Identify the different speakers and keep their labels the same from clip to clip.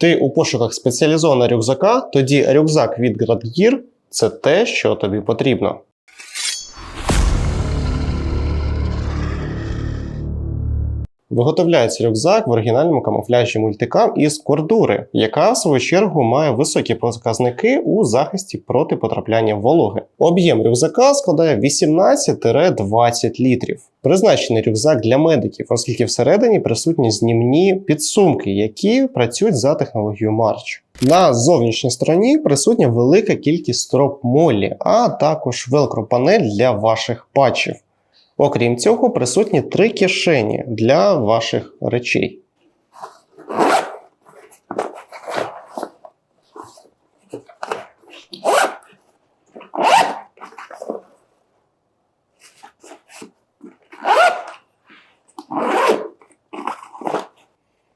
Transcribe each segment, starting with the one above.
Speaker 1: Ти у пошуках спеціалізованого рюкзака, тоді рюкзак від Gradgear – це те, що тобі потрібно. Виготовляється рюкзак в оригінальному камуфляжі мультикам із кордури, яка в свою чергу має високі показники у захисті проти потрапляння вологи. Об'єм рюкзака складає 18-20 літрів. Призначений рюкзак для медиків, оскільки всередині присутні знімні підсумки, які працюють за технологією March. На зовнішній стороні присутня велика кількість строп молі, а також велкро-панель для ваших патчів. Окрім цього, присутні три кишені для ваших речей.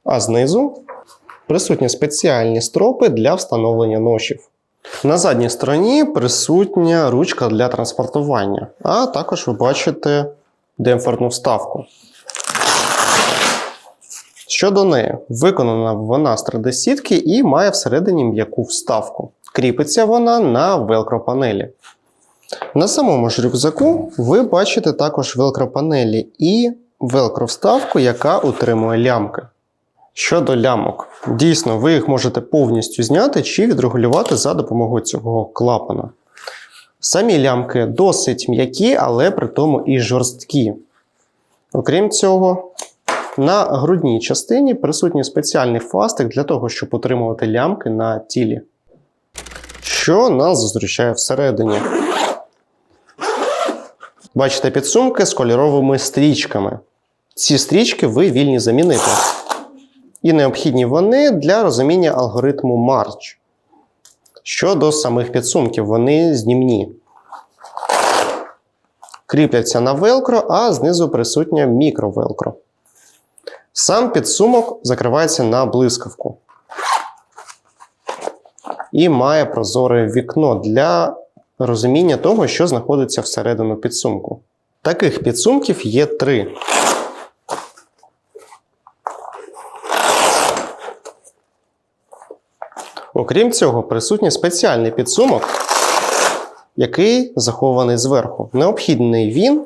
Speaker 1: А знизу присутні спеціальні стропи для встановлення ношів. На задній стороні присутня ручка для транспортування, а також ви бачите демпферну вставку. Щодо неї, виконана вона з 3D-сітки і має всередині м'яку вставку. Кріпиться вона на велкро-панелі. На самому ж рюкзаку ви бачите також велкро-панелі і велкро-вставку, яка утримує лямки. Щодо лямок, дійсно, ви їх можете повністю зняти чи відрегулювати за допомогою цього клапана. Самі лямки досить м'які, але при тому і жорсткі. Окрім цього, на грудній частині присутній спеціальний фастик для того, щоб утримувати лямки на тілі. Що нас зустрічає всередині. Бачите підсумки з кольоровими стрічками. Ці стрічки ви вільні замінити. І необхідні вони для розуміння алгоритму March. Щодо самих підсумків, вони знімні. Кріпляться на велкро, а знизу присутня мікровелкро. Сам підсумок закривається на блискавку. І має прозоре вікно для розуміння того, що знаходиться всередину підсумку. Таких підсумків є три. Окрім цього, присутній спеціальний підсумок, який захований зверху. Необхідний він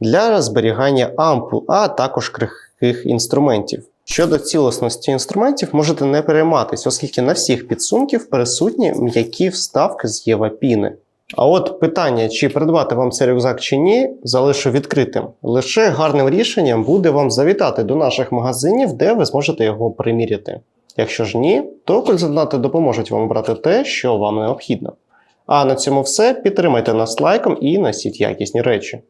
Speaker 1: для зберігання ампул, а також крихких інструментів. Щодо цілісності інструментів, можете не перейматися, оскільки на всіх підсумків присутні м'які вставки з євапіни. А от питання, чи придбати вам цей рюкзак чи ні, залишу відкритим. Лише гарним рішенням буде вам завітати до наших магазинів, де ви зможете його приміряти. Якщо ж ні, то консультанти допоможуть вам обрати те, що вам необхідно. А на цьому все. Підтримайте нас лайком і носіть якісні речі.